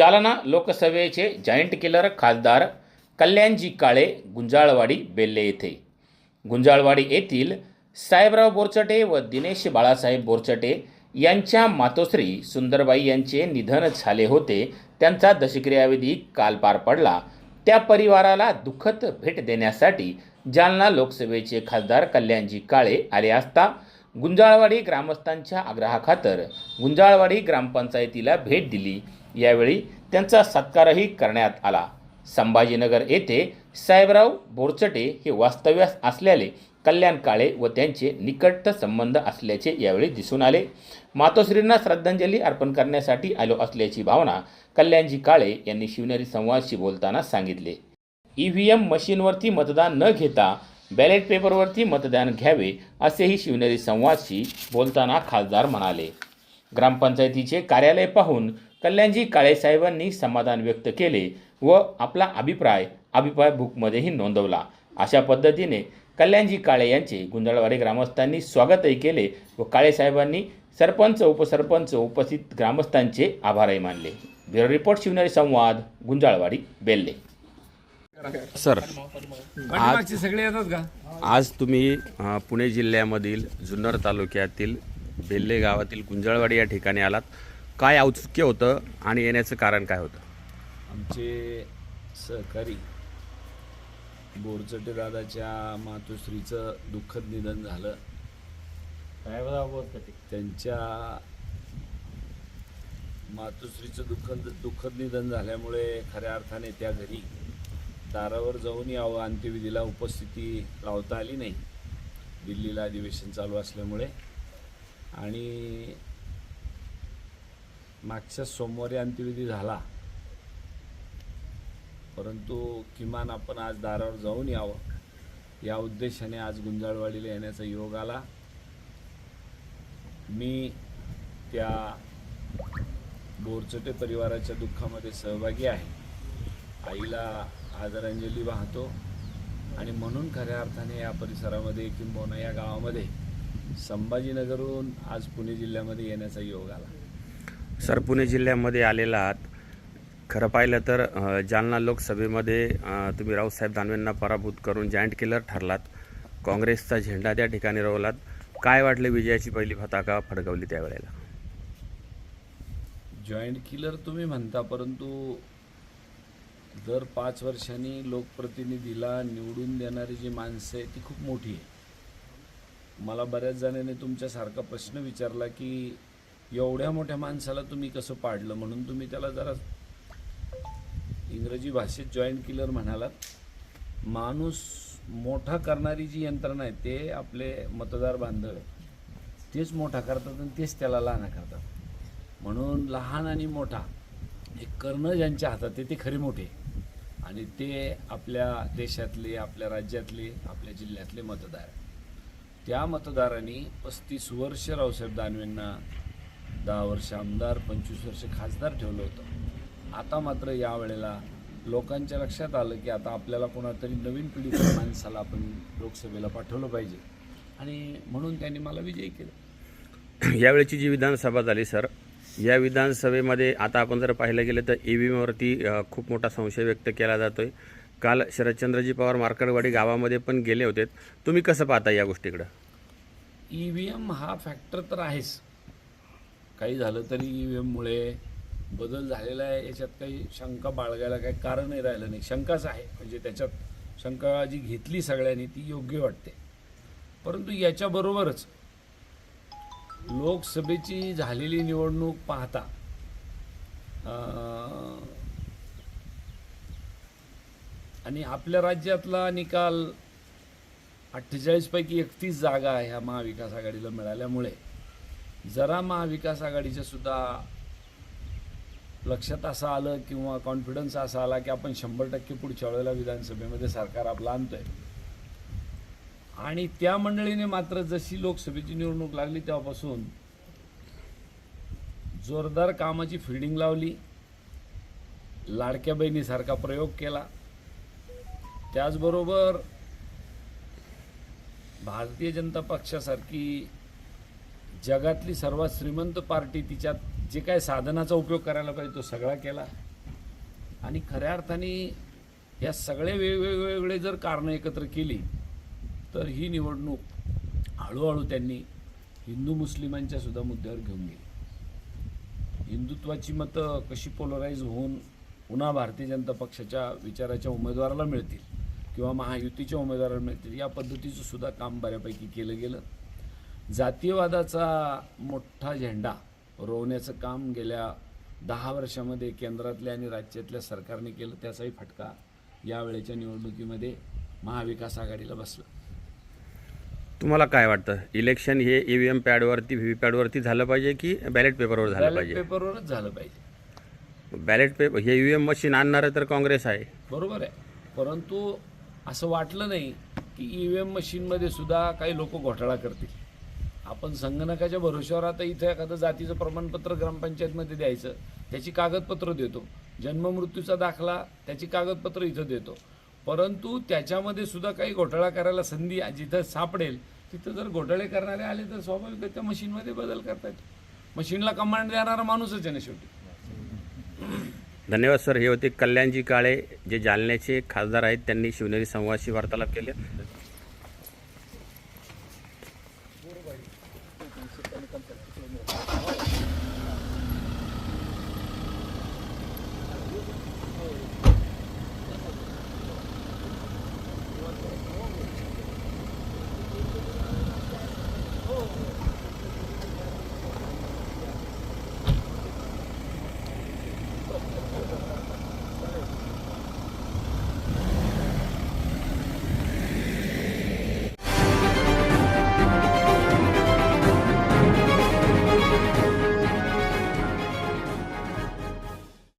जालना लोकसभेचे giant killer खासदार कल्याणजी काळे गुंजाळवाडी बेल्ले येथे गुंजाळवाडी येथील साहेबराव बोरचटे व दिनेश बाळासाहेब बोरचटे यांच्या मातोश्री सुंदरबाई यांचे निधन झाले होते त्यांचा दशक्रियाविधी काल पार पडला त्या परिवाराला दुःखद भेट देण्यासाठी जालना लोकसभेचे खासदार कल्याणजी काळे आले असता गुंजाळवाडी ग्रामस्थांच्या आग्रहाखातर गुंजाळवाडी ग्रामपंचायतीला भेट दिली यावेळी त्यांचा सत्कारही करण्यात आला. संभाजीनगर येथे साहेबराव बोरचटे हे वास्तव्यास असलेले कल्याण काळे व त्यांचे निकट संबंध असल्याचे यावेळी दिसून आले. मातोश्रींना श्रद्धांजली अर्पण करण्यासाठी आलो असल्याची भावना कल्याणजी काळे यांनी शिवनेरी संवादशी बोलताना सांगितले. ई व्ही एम मशीनवरती मतदान न घेता बॅलेट पेपरवरती मतदान घ्यावे असेही शिवनेरी संवादशी बोलताना खासदार म्हणाले. ग्रामपंचायतीचे कार्यालय पाहून कल्याणजी काळेसाहेबांनी समाधान व्यक्त केले व आपला अभिप्राय अभिप्राय बुकमध्येही नोंदवला. अशा पद्धतीने कल्याणजी काळे यांचे गुंजळवाडी ग्रामस्थांनी स्वागतही केले व काळेसाहेबांनी सरपंच उपसरपंच उपस्थित ग्रामस्थांचे आभारही मानले. ब्युरो रिपोर्ट शिवनेरी संवाद गुंजाळवाडी बेल्ले. सर पाठीमागचे सगळे येतात का? आज तुम्ही अ, पुणे जिल्ह्यामधील जुन्नर तालुक्यातील बेल्ले गावातील गुंजळवाडी या ठिकाणी आलात. काय औत्सुक्य होतं आणि येण्याचं कारण काय होतं? आमचे सहकारी बोरचटे दादाच्या मातोश्रीचं दुःखद निधन झालं. त्यांच्या मातोश्रीचं दुःखद दुःखद निधन झाल्यामुळे खऱ्या अर्थाने त्या घरी दारावर जाऊन यावं अंत्यविधीला उपस्थिती लावता आली नाही. दिल्लीला अधिवेशन चालू असल्यामुळे. आणि मागच्या सोमवारी अंत्यविधी झाला. परंतु किमान आपण आज दारावर जाऊन यावं. या उद्देशाने आज गुंजाळवाडीला येण्याचा योग आला. मी त्या बोरचटे परिवाराच्या दुःखामध्ये सहभागी आहे. आईला आदरांजली वाहतो आणि म्हणून खऱ्या अर्थाने या परिसरामध्ये किंबहुना या गावामध्ये संभाजीनगरहून आज पुणे जिल्ह्यामध्ये येण्याचा योग आला. सर पुणे जिल्ह्यामध्ये आलेला आहात. खरं पाहिलं तर जालना लोकसभेमध्ये तुम्ही रावसाहेब दानवेंना पराभूत करून जॉईंट किलर ठरलात. काँग्रेसचा झेंडा त्या ठिकाणी रोवलात. काय वाटलं विजयाची पहिली फताका फडकवली त्यावेळेला? जॉईंट किलर तुम्ही म्हणता परंतु दर पाच वर्षांनी लोकप्रतिनिधीला निवडून देणारी जी माणसं आहे ती खूप मोठी आहे मला बऱ्याच जणांनी तुमच्यासारखा प्रश्न विचारला की एवढ्या मोठ्या माणसाला तुम्ही कसं पाडलं? म्हणून तुम्ही त्याला जरा इंग्रजी भाषेत जॉईंट किलर म्हणालात. माणूस मोठा करणारी जी यंत्रणा आहे ते आपले मतदार बांधव आहे. तेच मोठा करतात आणि तेच त्याला लहान करतात. म्हणून लहान आणि मोठा हे करणं ज्यांच्या हातात आहे ते खरे मोठे आणि ते आपल्या देशातले आपल्या राज्यातले आपल्या जिल्ह्यातले मतदार त्या मतदारांनी पस्तीस वर्ष रावसाहेब दानवेंना दहा वर्ष आमदार पंचवीस वर्ष खासदार ठेवलं होतं. आता मात्र यावेळेला लोकांच्या लक्षात आलं की आता आपल्याला कोणातरी नवीन पिढीच्या माणसाला आपण लोकसभेला पाठवलं पाहिजे. आणि म्हणून त्यांनी मला विजयी केलं. यावेळेची जी विधानसभा झाली सर या विधानसभेमध्ये आता आपण जर पाहिलं गेलं तर ई व्ही एमवरती खूप मोठा संशय व्यक्त केला जातोय. काल शरदचंद्रजी पवार मार्कडवाडी गावामध्ये पण गेले होते. तुम्ही कसं पाहता या गोष्टीकडं? ई व्ही एम हा फॅक्टर तर आहेच. काही झालं तरी ई व्ही एममुळे बदल झालेला आहे याच्यात काही शंका बाळगायला काही कारणही राहिलं नाही. शंकाच आहे. म्हणजे त्याच्यात शंका जी घेतली सगळ्यांनी ती योग्य वाटते. परंतु याच्याबरोबरच लोकसभेची झालेली निवडणूक पाहता आणि आपल्या राज्यातला निकाल अठ्ठेचाळीसपैकी एकतीस जागा ह्या महाविकास आघाडीला मिळाल्यामुळे. जरा महाविकास आघाडीच्या सुद्धा लक्षात असं आलं किंवा कॉन्फिडन्स असा आला की आपण शंभर टक्के पुढच्या वेळेला विधानसभेमध्ये सरकार आपलं आणतोय. आणि त्या मंडळीने मात्र जशी लोकसभेची निवडणूक लागली तेव्हापासून जोरदार कामाची फिल्डिंग लावली. लाडक्या बहिणीसारखा प्रयोग केला. त्याचबरोबर भारतीय जनता पक्षासारखी जगातली सर्वात श्रीमंत पार्टी तिच्यात जे काय साधनाचा उपयोग करायला पाहिजे तो सगळा केला. आणि खऱ्या अर्थाने या सगळे वेगवेगळे जर कारणं एकत्र केली तर ही निवडणूक हळूहळू त्यांनी हिंदू मुस्लिमांच्या सुद्धा मुद्द्यावर घेऊन गेली. हिंदुत्वाची मतं कशी पोलराईज होऊन पुन्हा भारतीय जनता पक्षाच्या विचाराच्या उमेदवाराला मिळतील किंवा महायुतीच्या उमेदवाराला मिळतील या पद्धतीचं सुद्धा काम बऱ्यापैकी केलं गेलं. जातीयवादाचा मोठा झेंडा रोवण्याचं काम गेल्या दहा वर्षामध्ये केंद्रातल्या आणि राज्यातल्या सरकारने केलं त्याचाही फटका यावेळेच्या निवडणुकीमध्ये महाविकास आघाडीला बसला. तुम्हाला काय वाटतं? इलेक्शन हे ई व्ही एम पॅडवरती व्ही व्ही पॅडवरती झालं पाहिजे की बॅलेट पेपरवर झालं बॅलेट पाहिजे? पेपरवरच झालं पाहिजे. बॅलेट पेपर हे ई व्ही एम मशीन आणणारं तर काँग्रेस आहे. बरोबर आहे. परंतु असं वाटलं नाही की ई व्ही एम मशीनमध्ये सुद्धा काही लोक घोटाळा करतील. आपण संगणकाच्या भरोश्यावर आता इथं एखादं जातीचं प्रमाणपत्र ग्रामपंचायतमध्ये द्यायचं त्याची कागदपत्र देतो. जन्ममृत्यूचा दाखला त्याची कागदपत्र इथं देतो. परंतु त्याच्यामध्ये सुद्धा काही घोटाळा करायला संधी जिथं सापडेल तिथं जर घोटाळे करणारे आले तर स्वाभाविक त्या मशीनमध्ये बदल करतात मशीनला कमांड देणारा माणूसच आहे ना शेवटी. धन्यवाद सर. हे होते कल्याणजी काळे जे जालन्याचे खासदार आहेत त्यांनी शिवनेरी संवादशी वार्तालाप केले. concepto.